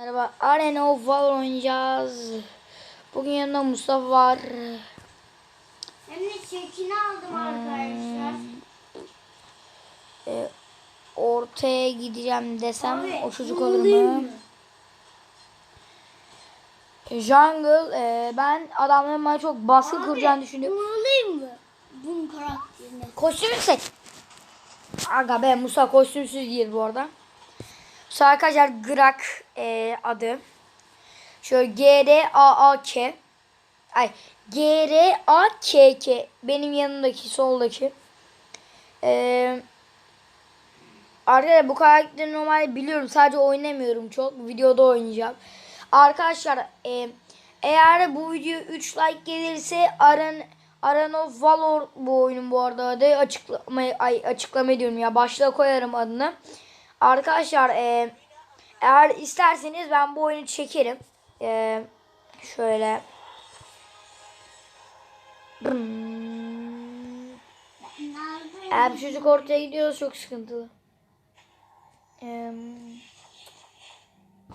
Merhaba, Arena of Valor oynayacağız. Bugün yanında Mustafa var. Hem de çekini aldım arkadaşlar. Ee, ortaya gideceğim desem Abi, o çocuk olur mu? mı? Jungle, e, ben adamların bana çok baskı Abi, kuracağını düşünüyorum. Bunu alayım mı? Bunun karakterine. Kostümü seç. Aga be Musa kostümsüz değil bu arada. Musa arkadaşlar Grak e, adı. Şöyle G R A A K. Ay G R A K K. Benim yanımdaki soldaki. Ee, arkadaşlar bu karakteri normalde biliyorum. Sadece oynamıyorum çok. Videoda oynayacağım. Arkadaşlar e, eğer bu video 3 like gelirse Aran Aran of Valor bu oyunun bu arada adı açıklamayı ay açıklama ediyorum ya başlığa koyarım adını. Arkadaşlar e, eğer isterseniz ben bu oyunu çekerim. E, şöyle. Eğer bir çocuk ortaya gidiyorsa çok sıkıntılı. Ee,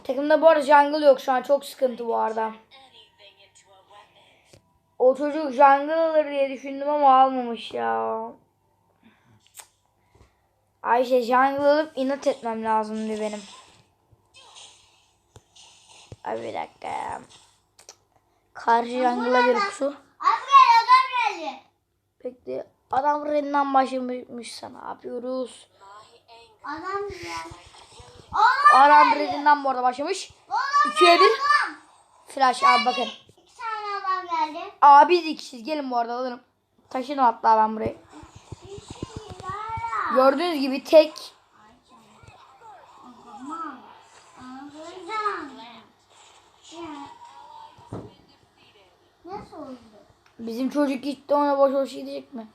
takımda bu arada jungle yok şu an çok sıkıntı bu arada. O çocuk jungle alır diye düşündüm ama almamış ya. Ayşe jungle alıp inat etmem lazımdı benim. Ay bir dakika ya. Karşı jungle'a bir kusu. Abi gel adam geldi. Peki adam Ren'den başlamışsa ne yapıyoruz? Adam Adam Ren'den bu arada başlamış. oğlum 2'ye 1. adam. Flash abi bakın. İki tane adam geldi. Abi ikisiz gelin bu arada alırım. Taşıdım hatta ben burayı. Gördüğünüz gibi tek bizim çocuk gitti ona boş boş gidecek mi?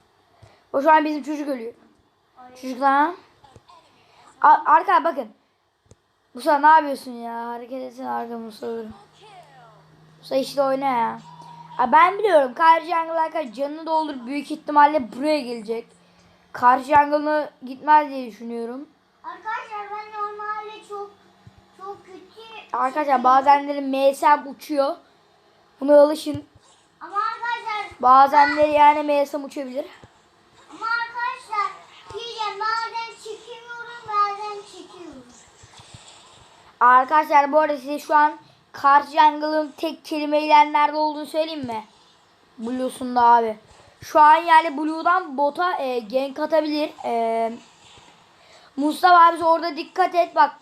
O şu an bizim çocuk ölüyor. Çocuklar. A- Arka bakın. Musa ne yapıyorsun ya? Hareket etsene arka Musa. Musa işte oyna ya. Ha, ben biliyorum karşı jungle canını doldur büyük ihtimalle buraya gelecek. Karşı jungle'ına gitmez diye düşünüyorum. Arkadaşlar ben normalde çok çok kötü Arkadaşlar bazenleri MSM uçuyor. Buna alışın. ama arkadaşlar Bazenleri yani MSM uçabilir. ama arkadaşlar diyeceğim bazen çekemiyorum bazen çekiyorum. Arkadaşlar bu arada size şu an karşı jungle'ın tek kelimeyle nerede olduğunu söyleyeyim mi? Blue'sunda abi. Şu an yani Blue'dan bota e, gank atabilir. E, Mustafa abi orada dikkat et bak.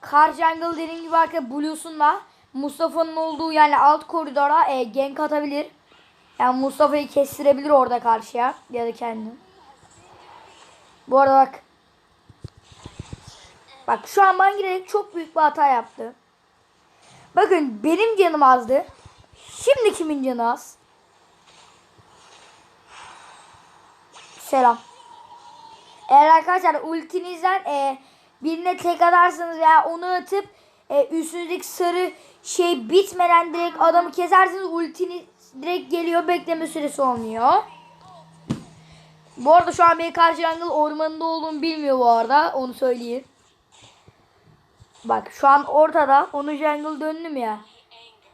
Kar jungle dediğim gibi arkadaşlar Blue'sunda Mustafa'nın olduğu yani alt koridora e, gank atabilir. Yani Mustafa'yı kestirebilir orada karşıya ya da kendini. Bu arada bak. Bak şu an bana girerek çok büyük bir hata yaptı. Bakın benim canım azdı. Şimdi kimin canı az? Selam. Eğer arkadaşlar ultinizden e, birine tek atarsanız veya onu atıp e, üstünüzdeki sarı şey bitmeden direkt adamı keserseniz ultiniz direkt geliyor. Bekleme süresi olmuyor. Bu arada şu an benim karşı jungle ormanında olduğumu bilmiyor bu arada. Onu söyleyeyim. Bak şu an ortada. Onu jungle döndüm ya.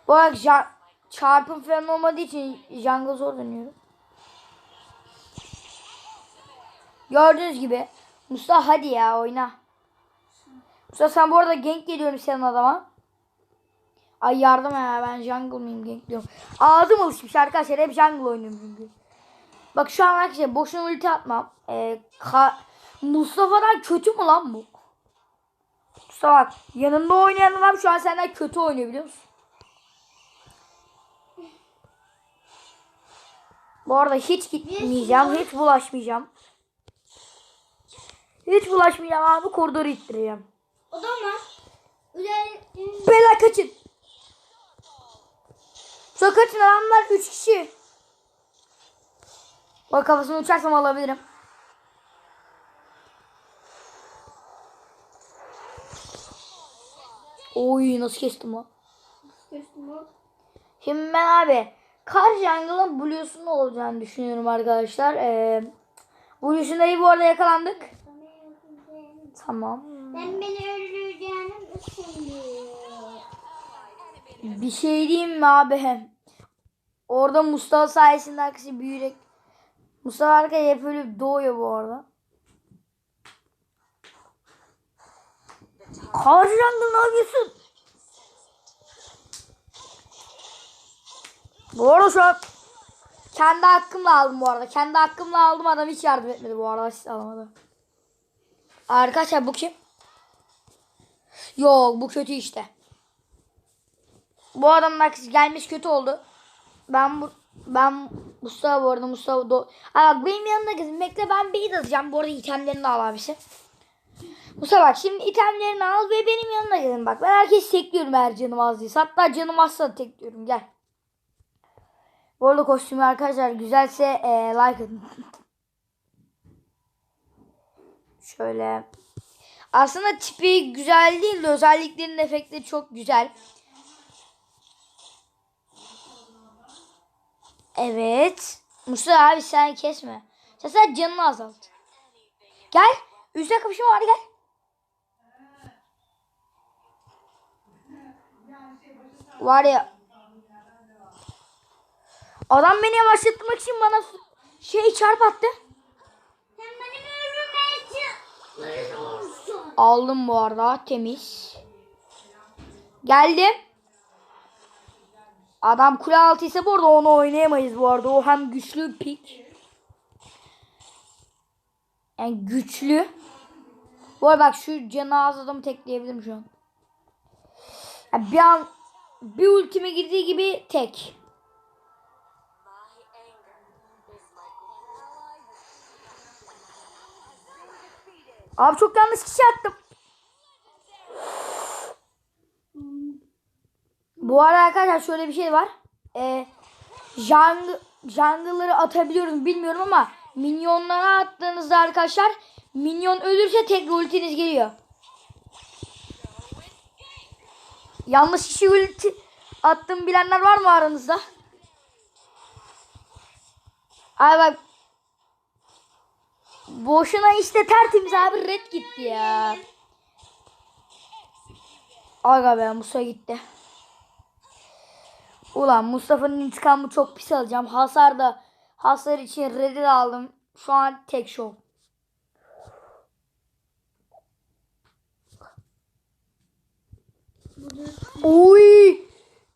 Bu arada çarpım falan olmadığı için jungle zor dönüyorum. Gördüğünüz gibi. Mustafa hadi ya oyna. Mustafa sen bu arada gank geliyorum senin adama. Ay yardım ya ben jungle mıyım gank diyorum. Ağzım alışmış arkadaşlar hep jungle oynuyorum çünkü. Bak şu an arkadaşlar boşuna ulti atmam. Ee, ka- Mustafa'dan kötü mü lan bu? Mustafa bak yanında oynayan adam şu an senden kötü oynuyor biliyor musun? Bu arada hiç gitmeyeceğim. Hiç bulaşmayacağım. Hiç bulaşmayacağım abi koridoru ittireceğim. O da mı? Bela kaçın. Sonra kaçın adamlar 3 kişi. Bak kafasını uçarsam alabilirim. Oy nasıl kestim lan. Şimdi ben abi Kar Jungle'ın Blue'sunun olacağını düşünüyorum arkadaşlar. Ee, Blue'sunda iyi bu arada yakalandık. Tamam. Ben beni öldüreceğini düşünüyorum. Bir şey diyeyim mi abi? Orada Mustafa sayesinde arkadaşı büyüyerek Mustafa arkadaş hep öyle doğuyor bu arada. Jungle ne yapıyorsun? Bu arada şu an kendi hakkımla aldım bu arada. Kendi hakkımla aldım adam hiç yardım etmedi bu arada. Hiç alamadı. Arkadaşlar bu kim? Yok bu kötü işte. Bu adamın arkası gelmiş kötü oldu. Ben bu ben Mustafa bu arada Mustafa do Aa, bak benim yanımda kızım. Bekle ben bir atacağım. Bu arada itemlerini al abisi. Mustafa bak şimdi itemlerini al ve benim yanına gelin bak. Ben herkes tekliyorum eğer canım az değilse. Hatta canım azsa da tekliyorum gel. Bu arada kostümü arkadaşlar güzelse e, like atın. Şöyle. Aslında tipi güzel değil de özelliklerinin efektleri çok güzel. Evet. Mustafa abi sen kesme. Sen sen canını azalt. Gel. Üstte kapışma var gel. Var ya. Adam beni yavaşlatmak için bana şey çarp attı. Aldım bu arada temiz. Geldim. Adam kule altı ise bu arada onu oynayamayız bu arada. O hem güçlü pik. Yani güçlü. Bu arada bak şu cenaze adamı tekleyebilirim şu an. Yani bir an bir ultime girdiği gibi tek. Abi çok yanlış kişi attım. Bu arada arkadaşlar şöyle bir şey var. Ee, jungle, jungle'ları atabiliyoruz bilmiyorum ama minyonlara attığınızda arkadaşlar minyon ölürse tek ultiniz geliyor. Yanlış kişi ulti attım bilenler var mı aranızda? Ay bak Boşuna işte tertemiz abi red gitti ya. Aga be Musa gitti. Ulan Mustafa'nın intikamı çok pis alacağım. Hasar da hasar için red'i aldım. Şu an tek show. Oy!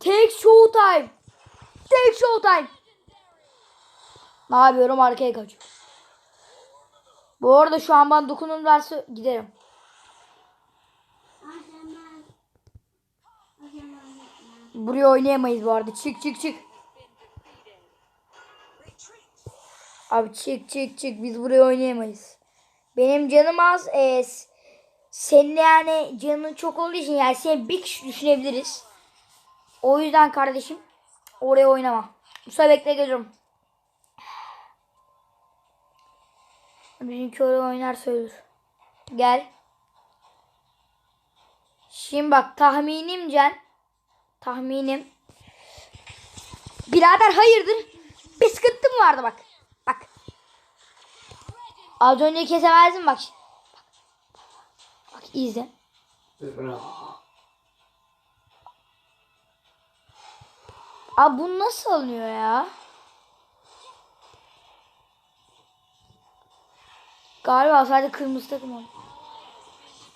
Tek show time. Tek show time. Ne yapıyorum arkaya kaçıyorum. Bu arada şu an ben dokunurlarsa giderim. Aşaman. Aşaman. Buraya oynayamayız bu arada. Çık çık çık. Abi çık çık çık. Biz buraya oynayamayız. Benim canım az. S- senin yani canın çok olduğu için yani seni bir kişi düşünebiliriz. O yüzden kardeşim oraya oynama. Musa bekle geliyorum. Bizimki oraya oynarsa ölür. Gel. Şimdi bak tahminimce tahminim. Birader hayırdır? Bir sıkıntı mı vardı bak. Bak. Az önce kesemezdim bak. Bak, bak izle. Abi bu nasıl alınıyor ya? Galiba sadece kırmızı takım oldu.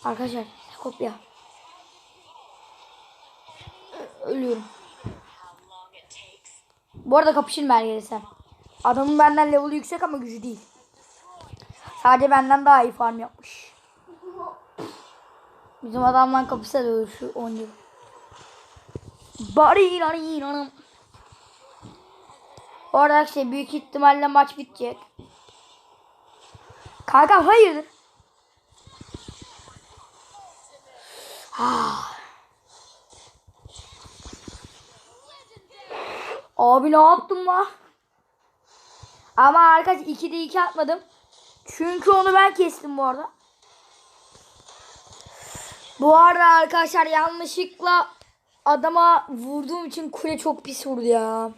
Arkadaşlar kopya. Ölüyorum. Bu arada kapışın ben gelirse. Adamın benden level'ı yüksek ama gücü değil. Sadece benden daha iyi farm yapmış. Bizim adamla kapışsa da ölür şu 10 yıl. Bari inanın inanın. Bu arada arkadaşlar büyük ihtimalle maç bitecek. Kanka hayırdır? Ah. Abi ne yaptım lan? Ama arkadaş 2'de 2 atmadım. Çünkü onu ben kestim bu arada. Bu arada arkadaşlar yanlışlıkla adama vurduğum için kule çok pis vurdu ya.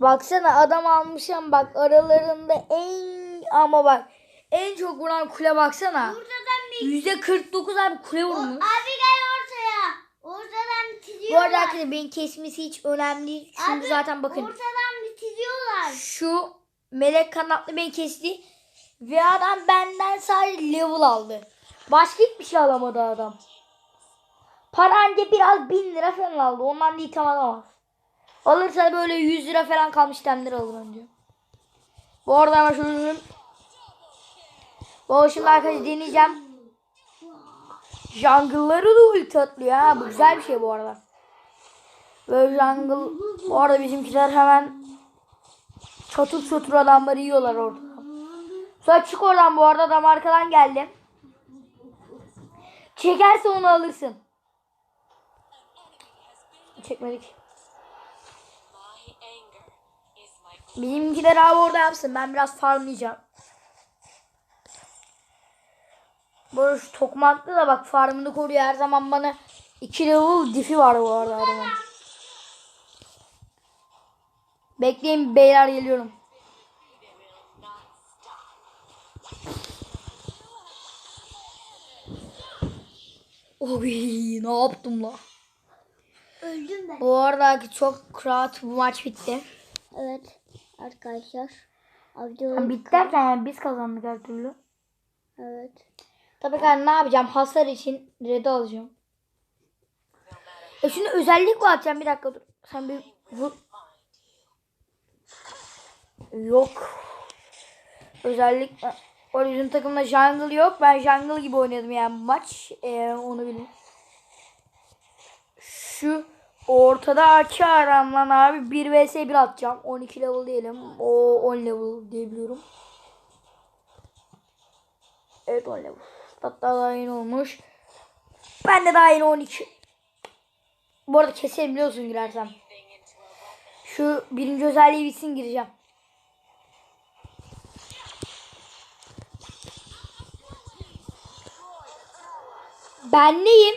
Baksana adam almışım bak aralarında en ama bak en çok vuran kule baksana. Burada da bir... Yüzde 49 abi kule vurmuş. Abi gel Bu arada arkadaşlar benim kesmesi hiç önemli değil. Çünkü Abi, zaten bakın. Ortadan bitiriyorlar. Şu melek kanatlı beni kesti. Ve adam benden sadece level aldı. Başka hiçbir şey alamadı adam. Para anca biraz bin lira falan aldı. Ondan değil tam alamaz. Alırsa böyle 100 lira falan kalmış itemleri alır önce. Bu arada ama şunu Bu şimdi arkadaşlar deneyeceğim. Jungle'ları da ulti atlıyor ha. Bu güzel bir şey bu arada. Böyle jungle. Bu arada bizimkiler hemen çatır çatır adamları yiyorlar orada. Sonra çık oradan bu arada adam arkadan geldi. Çekerse onu alırsın. Çekmedik. Bizimkiler abi orada yapsın. Ben biraz farmlayacağım. Böyle şu tokmaklı da bak farmını koruyor. Her zaman bana 2 level diff'i var bu arada adamın. Bekleyin beyler geliyorum. Oy ne yaptım la? Öldüm ben. Bu arada çok rahat bu maç bitti. Evet arkadaşlar. Yani bitti derken yani biz kazandık her türlü. Evet. Tabii ki ne yapacağım? Hasar için red alacağım. E şunu özellik mi atacağım? Bir dakika dur. Sen bir vur. Yok. Özellik. O bizim takımda jungle yok. Ben jungle gibi oynadım yani bu maç. Ee, onu bilin. Şu ortada açı aram lan abi. 1 vs 1 atacağım. 12 level diyelim. O 10 level diyebiliyorum. Evet 10 level. Hatta daha yeni olmuş. Ben de daha yeni 12. Bu arada keserim biliyorsun girersem. Şu birinci özelliği bitsin gireceğim. Ben neyim?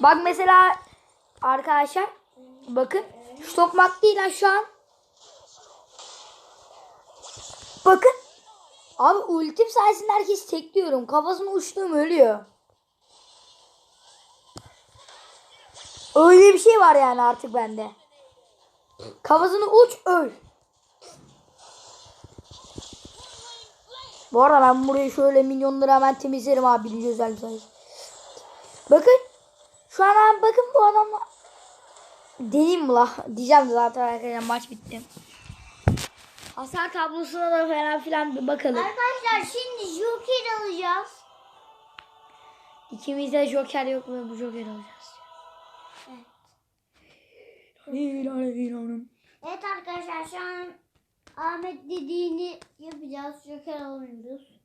Bak mesela arkadaşlar bakın şu tokmak değil şu an. Bakın. Abi ultim sayesinde herkes tekliyorum. Kafasını uçtuğum ölüyor. Öyle bir şey var yani artık bende. Kafasını uç öl. Bu arada ben burayı şöyle milyonları hemen temizlerim abi birinci özellik sayesinde. Bakın. Şu an abi bakın bu adamla. Deneyim mi la? Diyeceğim zaten arkadaşlar maç bitti. Hasar tablosuna da falan filan bir bakalım. Arkadaşlar şimdi Joker alacağız. İkimizde Joker yok mu? Bu Joker alacağız. Evet. Evet arkadaşlar şu an Ahmet dediğini yapacağız. Joker alıyoruz.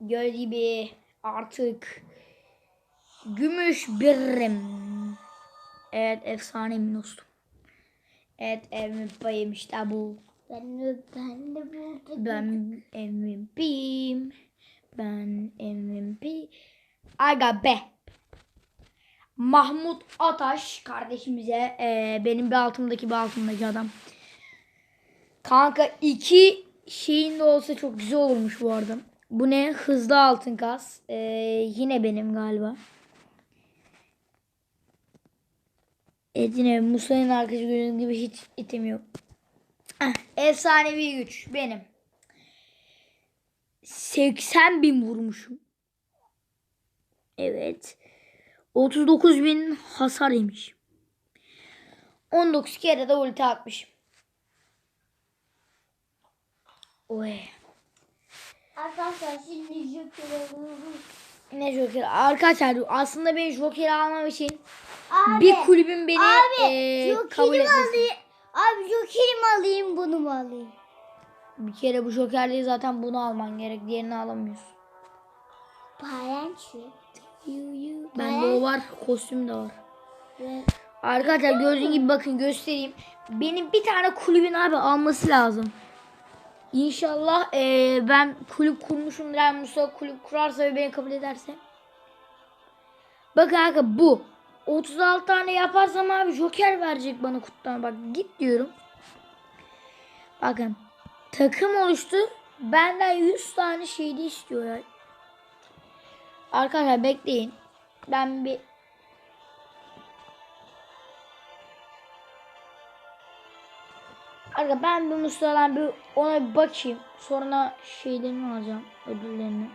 Göl gibi artık gümüş birim. Evet efsane dostum. Evet MVP'yim işte bu. Ben de, ben de burada. Ben MVP'yim. Ben MVP. Aga be. Mahmut Ataş kardeşimize eee, benim bir altımdaki bir altımdaki adam. Kanka iki şeyin de olsa çok güzel olurmuş bu arada. Bu ne? Hızlı altın kas. Eee, yine benim galiba. Evet yine Musa'nın arkadaşı gördüğünüz gibi hiç itim yok. Ah, efsanevi güç benim. 80 bin vurmuşum. Evet. 39 bin hasar yemiş. 19 kere de ulti atmışım. Oy. Arkadaşlar şimdi Joker alıyoruz. Ne Joker? Arkadaşlar aslında ben Joker almam için Abi, bir kulübün beni abi, Joker'i kabul mi etmesi. alayım? Abi Joker'i mi alayım bunu mu alayım? Bir kere bu Joker değil zaten bunu alman gerek. Diğerini alamıyorsun. Parançı. Bende o var. Kostüm de var. Ve Arkadaşlar gördüğün gibi bakın göstereyim. Benim bir tane kulübün abi alması lazım. İnşallah eee, ben kulüp kurmuşumdur. Yani Musa kulüp kurarsa ve beni kabul ederse. Bakın arkadaşlar bu. 36 tane yaparsam abi Joker verecek bana kutudan. Bak git diyorum. Bakın. Takım oluştu. Benden 100 tane şeydi istiyor ya. Arkadaşlar bekleyin. Ben bir Arka ben bir Mustafa'dan bir ona bir bakayım. Sonra şeylerini alacağım. Ödüllerini.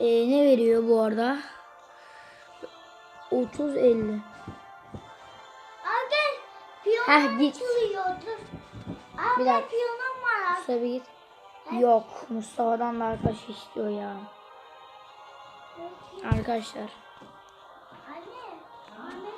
Ee, ne veriyor bu arada? 30 50. Aa gel. Piyano Heh, git. açılıyor. Dur. Aa Bir gel dakika. piyanom var. Mustafa git. Yok Mustafa'dan da arkadaş istiyor ya. Arkadaşlar. Anne. Anne.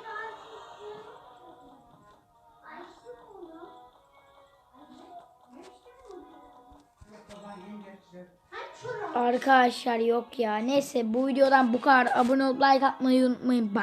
Arkadaşlar yok ya. Neyse bu videodan bu kadar. Abone olup like atmayı unutmayın. Bye.